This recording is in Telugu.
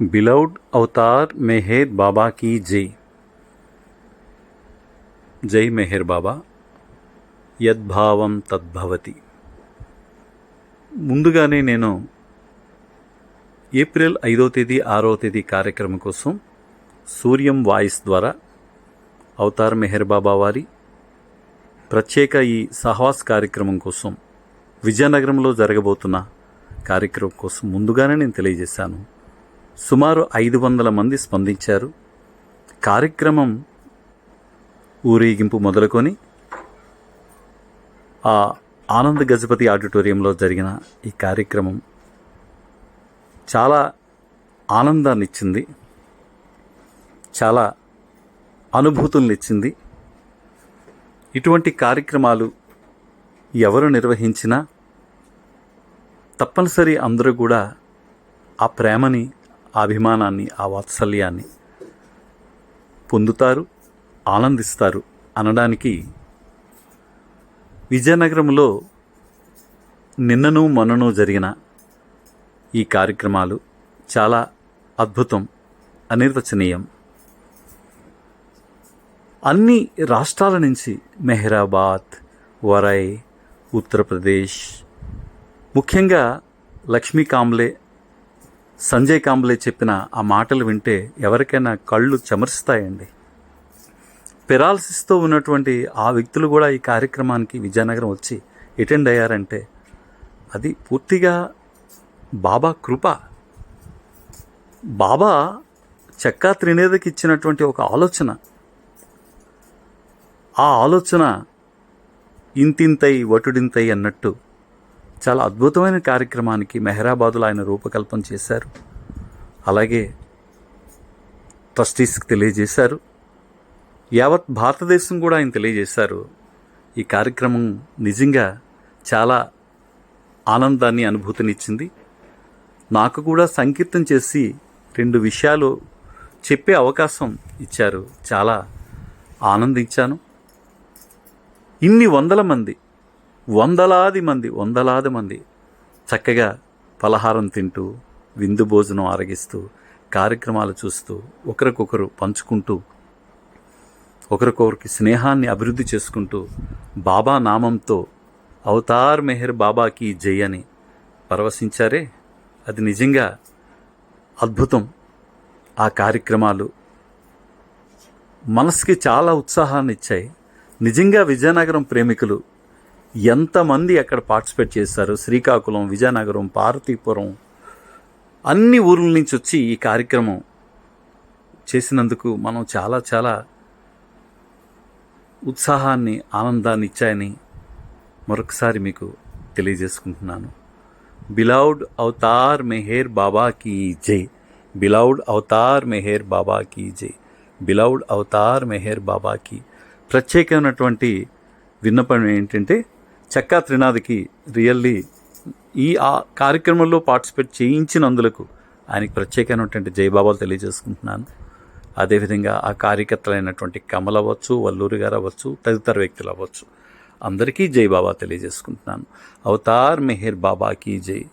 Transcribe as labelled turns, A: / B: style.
A: बिलाउड अवतार मेहर बाबा की जय జై మెహర్ బాబా యద్భావం తద్భవతి ముందుగానే నేను ఏప్రిల్ ఐదో తేదీ ఆరో తేదీ కార్యక్రమం కోసం సూర్యం వాయిస్ ద్వారా అవతార్ మెహర్ బాబా వారి ప్రత్యేక ఈ సహవాస్ కార్యక్రమం కోసం విజయనగరంలో జరగబోతున్న కార్యక్రమం కోసం ముందుగానే నేను తెలియజేశాను సుమారు ఐదు వందల మంది స్పందించారు. కార్యక్రమం ఊరేగింపు మొదలుకొని ఆ ఆనంద్ గజపతి ఆడిటోరియంలో జరిగిన ఈ కార్యక్రమం చాలా ఆనందాన్ని ఇచ్చింది చాలా అనుభూతుల్ని ఇచ్చింది ఇటువంటి కార్యక్రమాలు ఎవరు నిర్వహించినా తప్పనిసరి అందరూ కూడా ఆ ప్రేమని ఆ అభిమానాన్ని ఆ వాత్సల్యాన్ని పొందుతారు ఆనందిస్తారు అనడానికి విజయనగరంలో నిన్నను మొన్నను జరిగిన ఈ కార్యక్రమాలు చాలా అద్భుతం అనిర్వచనీయం. అన్ని రాష్ట్రాల నుంచి మెహరాబాద్ వరై ఉత్తరప్రదేశ్ ముఖ్యంగా లక్ష్మీ కాంబ్లే సంజయ్ కాంబ్లే చెప్పిన ఆ మాటలు వింటే ఎవరికైనా కళ్ళు చెమరుస్తాయండి. పెరాలసిస్తో ఉన్నటువంటి ఆ వ్యక్తులు కూడా ఈ కార్యక్రమానికి విజయనగరం వచ్చి అటెండ్ అయ్యారంటే అది పూర్తిగా బాబా కృప. బాబా చెక్కా త్రినేదకి ఇచ్చినటువంటి ఒక ఆలోచన. ఆ ఆలోచన ఇంతింతై వటుడింతై అన్నట్టు చాలా అద్భుతమైన కార్యక్రమానికి మెహరాబాదులో ఆయన రూపకల్పన చేశారు. అలాగే ట్రస్టీస్కి తెలియజేశారు. యావత్ భారతదేశం కూడా ఆయన తెలియజేశారు. ఈ కార్యక్రమం నిజంగా చాలా ఆనందాన్ని అనుభూతినిచ్చింది. నాకు కూడా సంకీర్తం చేసి రెండు విషయాలు చెప్పే అవకాశం ఇచ్చారు. చాలా ఆనందించాను. ఇన్ని వందల మంది వందలాది మంది వందలాది మంది చక్కగా పలహారం తింటూ విందు భోజనం ఆరగిస్తూ కార్యక్రమాలు చూస్తూ ఒకరికొకరు పంచుకుంటూ ఒకరికొకరికి స్నేహాన్ని అభివృద్ధి చేసుకుంటూ బాబా నామంతో అవతార్ మెహర్ బాబాకి జై అని పరవశించారే. అది నిజంగా అద్భుతం. ఆ కార్యక్రమాలు మనసుకి చాలా ఉత్సాహాన్ని ఇచ్చాయి నిజంగా విజయనగరం ప్రేమికులు ఎంతమంది అక్కడ పార్టిసిపేట్ చేశారు? శ్రీకాకుళం విజయనగరం పార్వతీపురం. అన్ని ఊర్ల నుంచి వచ్చి ఈ కార్యక్రమం చేసినందుకు మనం చాలా చాలా ఉత్సాహాన్ని ఆనందాన్ని ఇచ్చాయని మరొకసారి మీకు తెలియజేసుకుంటున్నాను. బిలౌడ్ అవతార్ మెహేర్ బాబా కీ జై. బిలౌడ్ అవతార్ మెహేర్ బాబా కీ జై. బిలౌడ్ అవతార్ మెహేర్ బాబాకి ప్రత్యేకమైనటువంటి విన్నపం ఏంటంటే చక్కా త్రినాథ్కి రియల్లీ ఈ ఆ కార్యక్రమంలో పార్టిసిపేట్ చేయించినందులకు ఆయనకి ప్రత్యేకమైనటువంటి జయబాబాలు తెలియజేసుకుంటున్నాను. అదేవిధంగా ఆ కార్యకర్తలైనటువంటి కమల్ అవ్వచ్చు వల్లూరి గారు అవ్వచ్చు తదితర వ్యక్తులు అవ్వచ్చు. అందరికీ జై బాబా తెలియజేసుకుంటున్నాను. అవతార్ మెహర్ బాబాకి జై.